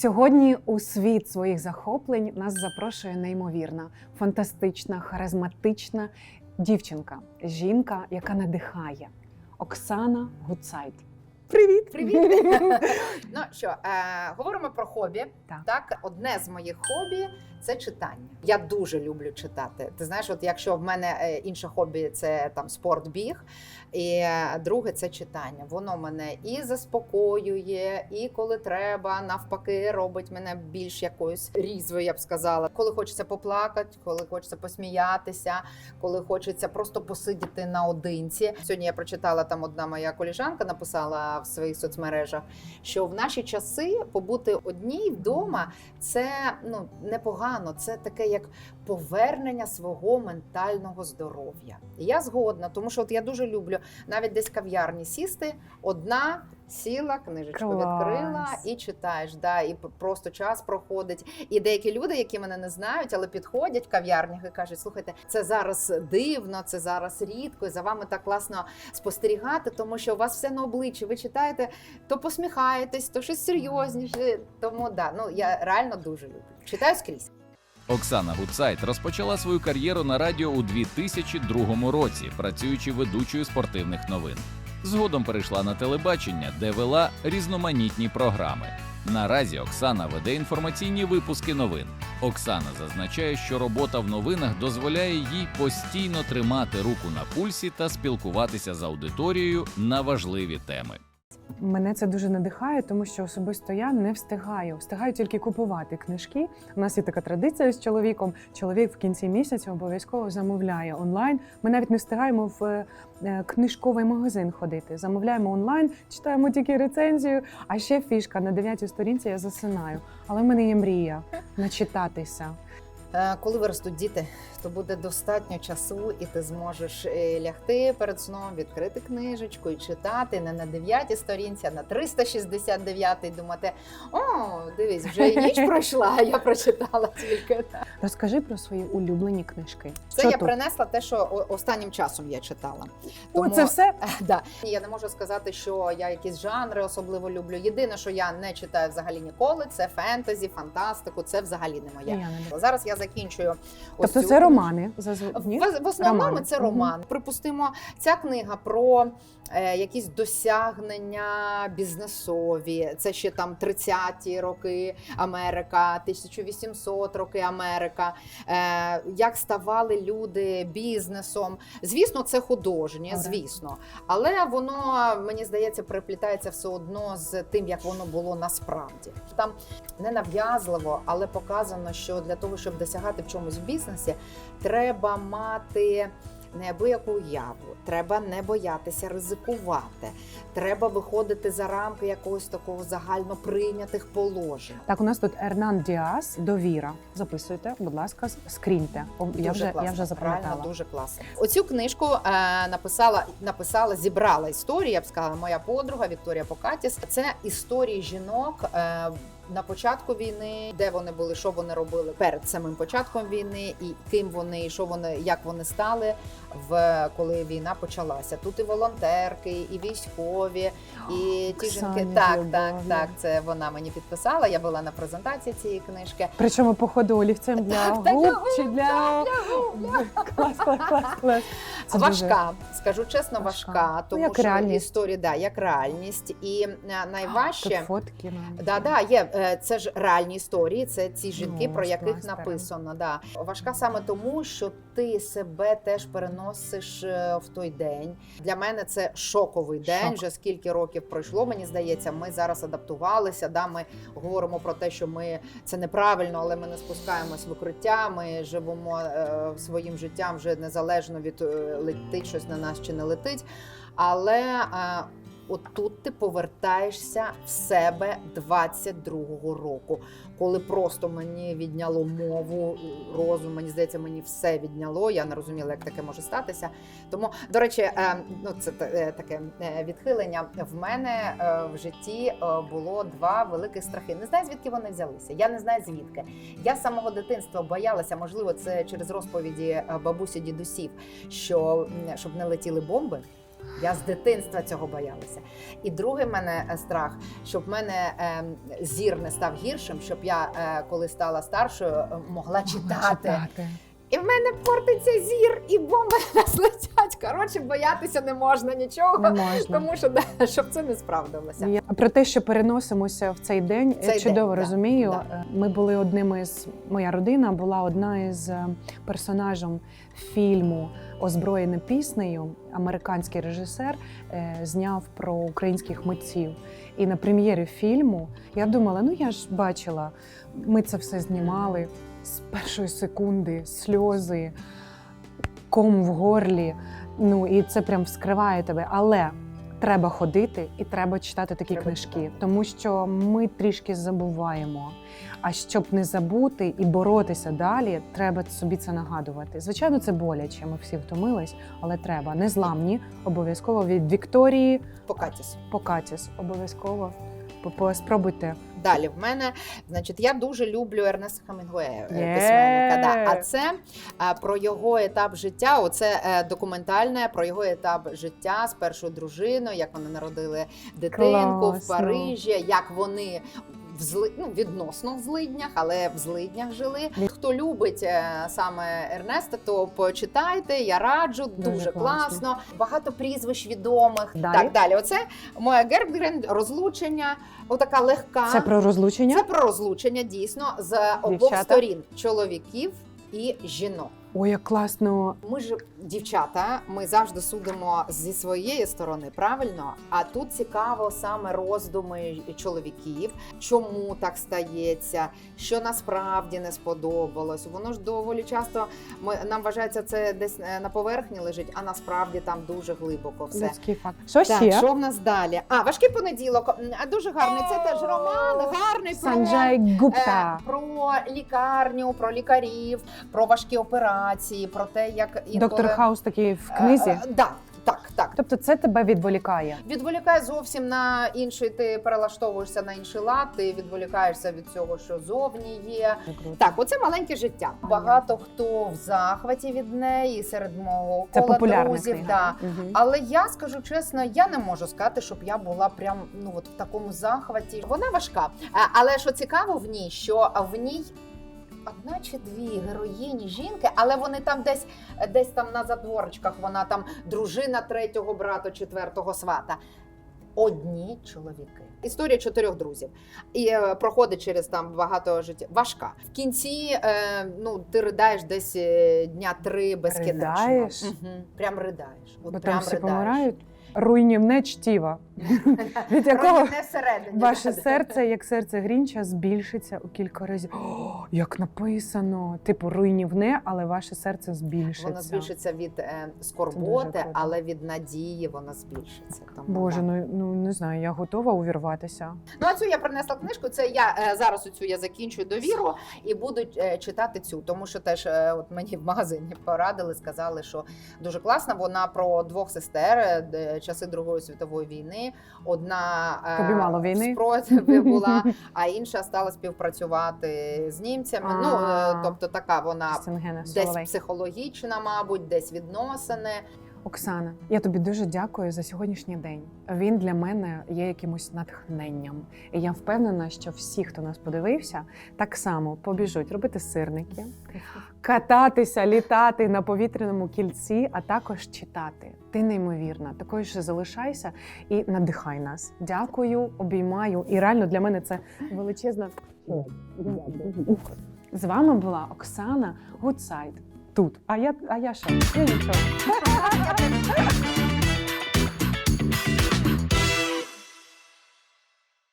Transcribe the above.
Сьогодні у світ своїх захоплень нас запрошує неймовірна, фантастична, харизматична дівчинка, жінка, яка надихає Оксана Гуцайт. Привіт! Привіт! ну що, е, говоримо про хобі. Так. Так. одне з моїх хобі це читання. Я дуже люблю читати. Ти знаєш, от якщо в мене е, інше хобі це там спорт, біг, і друге це читання. Воно мене і заспокоює, і коли треба, навпаки, робить мене більш якоюсь різвою, я б сказала. Коли хочеться поплакати, коли хочеться посміятися, коли хочеться просто посидіти наодинці. Сьогодні я прочитала там одна моя коліжанка, написала в своїх соцмережах, що в наші часи побути одній вдома це ну непогано. Це таке як повернення свого ментального здоров'я. Я згодна, тому що от я дуже люблю навіть десь кав'ярні сісти одна. Сіла, книжечку Клас. відкрила і читаєш. Да, і просто час проходить. І деякі люди, які мене не знають, але підходять в кав'ярнях і кажуть: слухайте, це зараз дивно, це зараз рідко, і за вами так класно спостерігати, тому що у вас все на обличчі. Ви читаєте, то посміхаєтесь, то щось серйозніше. Тому да, ну я реально дуже люблю. Читаю скрізь. Оксана Гуцайт розпочала свою кар'єру на радіо у 2002 році, працюючи ведучою спортивних новин. Згодом перейшла на телебачення, де вела різноманітні програми. Наразі Оксана веде інформаційні випуски новин. Оксана зазначає, що робота в новинах дозволяє їй постійно тримати руку на пульсі та спілкуватися з аудиторією на важливі теми. Мене це дуже надихає, тому що особисто я не встигаю. Встигаю тільки купувати книжки. У нас є така традиція з чоловіком. Чоловік в кінці місяця обов'язково замовляє онлайн. Ми навіть не встигаємо в е, книжковий магазин ходити. Замовляємо онлайн, читаємо тільки рецензію. А ще фішка на дев'ятій сторінці я засинаю. Але в мене є мрія начитатися. Е, Коли виростуть діти, то буде достатньо часу, і ти зможеш е, лягти перед сном, відкрити книжечку і читати не на 9 сторінці, а на 369 і думати: о, дивись, вже ніч пройшла, а я прочитала тільки. Розкажи про свої улюблені книжки. Це Що я тут? принесла те, що останнім часом я читала. О, це все. Е, Да. Я не можу сказати, що я якісь жанри особливо люблю. Єдине, що я не читаю взагалі ніколи, це фентезі, фантастику. Це взагалі не моє. Я не. Зараз я закінчую. ось Тобто цю це романи В, Ні? в основному Романи. це роман. Припустимо, ця книга про е, якісь досягнення бізнесові. Це ще там 30-ті роки Америка, 1800 роки Америка. Е, як ставали люди бізнесом. Звісно, це художнє, Добре. звісно. Але воно мені здається приплітається все одно з тим, як воно було насправді. Там не нав'язливо, але показано, що для того, щоб досягати в чомусь в бізнесі, треба мати неабияку уяву, треба не боятися ризикувати, треба виходити за рамки якогось такого загально прийнятих положень. Так, у нас тут Ернан Діас, довіра. Записуйте, будь ласка, скріньте. О, Я Дуже вже, я класно, вже запам'ятала. Реально дуже класно. Оцю книжку е, написала, написала, зібрала історії. Я б сказала, моя подруга Вікторія Покатіс. Це історії жінок. Е, на початку війни, де вони були, що вони робили перед самим початком війни, і ким вони, і що вони, як вони стали в коли війна почалася. Тут і волонтерки, і військові, і ті жінки. Так, так, так. Це вона мені підписала. Я була на презентації цієї книжки. Причому походу олівцем для губ чи для клас, клас, клас, клас. Це важка, скажу чесно, важка. важка, Ну, тому як що реальність. історія, да, як реальність, і е, найважче. Тут фотки нам. Да, да, є е, це ж реальні історії. Це ці жінки, Ну, про яких пластирем. написано. Да. Важка саме тому, що ти себе теж переносиш е, в той день. Для мене це шоковий день. Шок. Вже скільки років пройшло. Мені здається, ми зараз адаптувалися. Да, ми говоримо про те, що ми це неправильно, але ми не спускаємось в укриття. Ми живемо е, своїм життям вже незалежно від е, летить щось на нас чи не летить. Але е, от тут ти повертаєшся в себе 22-го року, коли просто мені відняло мову, розум. Мені здається, мені все відняло. Я не розуміла, як таке може статися. Тому, до речі, е, ну це е, таке е, відхилення. В мене в житті було два великих страхи. Не знаю, звідки вони взялися. Я не знаю звідки. Я з самого дитинства боялася, можливо, це через розповіді бабусі дідусів, що щоб не летіли бомби. Я з дитинства цього боялася. І другий мене е, страх, щоб в мене е, зір не став гіршим, щоб я, е, коли стала старшою, е, могла читати. І в мене портиться зір, і бомби нас летять. Коротше, боятися не можна нічого, Не можна. тому що да, щоб це не справдилося. Я про те, що переносимося в цей день, Цей я чудово день, розумію. да. Е, Ми були одним із моя родина була одна із е, персонажем фільму Озброєна піснею. Американський режисер е, зняв про українських митців. І на прем'єрі фільму я думала, ну я ж бачила, ми це все знімали з першої секунди, сльози, ком в горлі. Ну і це прям вскриває тебе. Але треба ходити і треба читати такі Треба книжки, читати. тому що ми трішки забуваємо. А щоб не забути і боротися далі, треба собі це нагадувати. Звичайно, це боляче. Ми всі втомились, але треба незламні. Обов'язково від Вікторії Покатіс. Покатіс. Обов'язково спробуйте. Далі в мене, значить, я дуже люблю Ернеста Хемінгуея, yeah. Письменника. Да. А це е, про його етап життя. Оце е, документальне про його етап життя з першою дружиною, як вони народили дитинку в Парижі, як вони. В зли... ну, відносно в злиднях, але в злиднях жили. Хто любить е, саме Ернеста, то почитайте. Я раджу, дуже, Дуже класно. класно. Багато прізвищ відомих. Далі? Так, далі. Оце моя Гербгрен, розлучення, отака легка. Це про розлучення. Це про розлучення дійсно з обох Дівчата? сторін чоловіків і жінок. Ой, як класно. Ми ж дівчата, ми завжди судимо зі своєї сторони, правильно? А тут цікаво саме роздуми чоловіків, чому так стається, що насправді не сподобалось. Воно ж доволі часто ми нам вважається це десь е, на поверхні лежить, а насправді там дуже глибоко все. Людський факт. Що Так, ще? що в нас далі? А важкий понеділок. Дуже гарний. Це теж роман, гарний про Санджай Гупта. Е, про лікарню, про лікарів, про важкі операції, про те, як інколи... Доктор Хаус такий в книзі. Е, е, да, так, так. Тобто це тебе відволікає. Відволікає зовсім на інший, ти перелаштовуєшся на інший лад, ти відволікаєшся від цього, що зовні є. Так, оце маленьке життя. Багато хто в захваті від неї серед мого Це кола друзів. книга. Да. Мгм. Але я скажу чесно, я не можу сказати, щоб я була прям ну от в такому захваті. Вона важка. Але що цікаво в ній, що в ній. Одна чи дві героїні жінки, але вони там десь десь там на задворочках. Вона там дружина третього брата, четвертого свата. Одні чоловіки. Історія чотирьох друзів. І е, проходить через там багато життя. Важка. В кінці е, ну, ти ридаєш десь е, дня три безкінечно. Ридаєш? Угу. Прям ридаєш. От Бо прям там всі ридаєш. помирають. Руйнівне чтіва. Від якого ваше серце, як серце Грінча, збільшиться у кілька разів. О, як написано! Типу руйнівне, але ваше серце збільшиться. Воно збільшиться від е, скорботи, але від надії воно збільшиться. Тому, Боже, ну ну не знаю, я готова увірватися. Ну, а цю я принесла книжку. Це я е, зараз оцю я закінчую довіру і буду е, читати цю, тому що теж е, от мені в магазині порадили, сказали, що дуже класна. Вона про двох сестер е, часи Другої світової війни. Одна е, Тобі мало війни? в була, а інша стала співпрацювати з німцями. Ну е, А. тобто така вона десь Соловей. психологічна, мабуть, десь відносини. Оксана, я тобі дуже дякую за сьогоднішній день. Він для мене є якимось натхненням. І я впевнена, що всі, хто нас подивився, так само побіжуть робити сирники, кататися, літати на повітряному кільці, а також читати. Ти неймовірна. Такою ж залишайся і надихай нас. Дякую, обіймаю. І реально для мене це величезна. З вами була Оксана Гудсайд. Тут. А я, а я що? Я нічого.